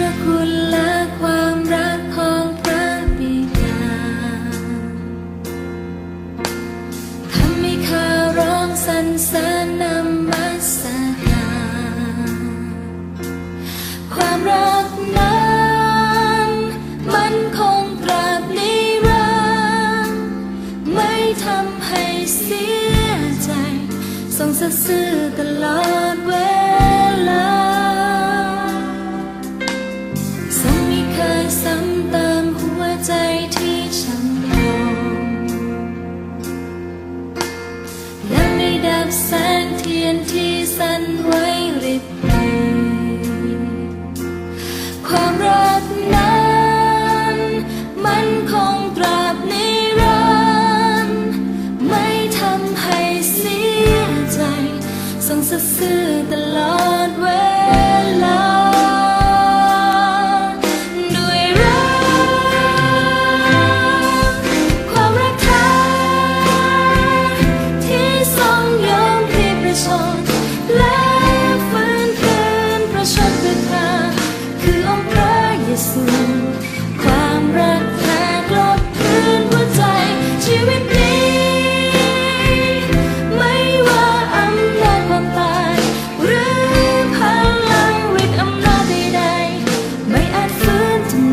ระคุณละความรักของพระบิดาทำให้าร้องสรรเสริญนมัสการความรักนั้นมันคงตราบนิรันไม่ทำให้เสียใจทรงซื่อตลอดเวลา sun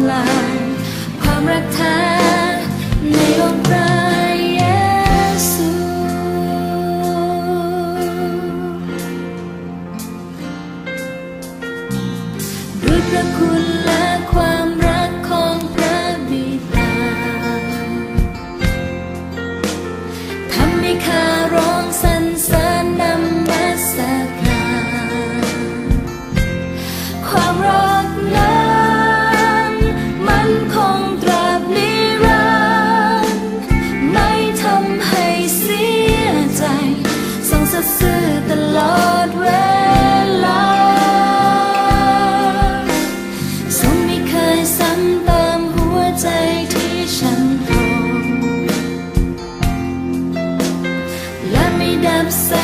ลายความรักแท้ say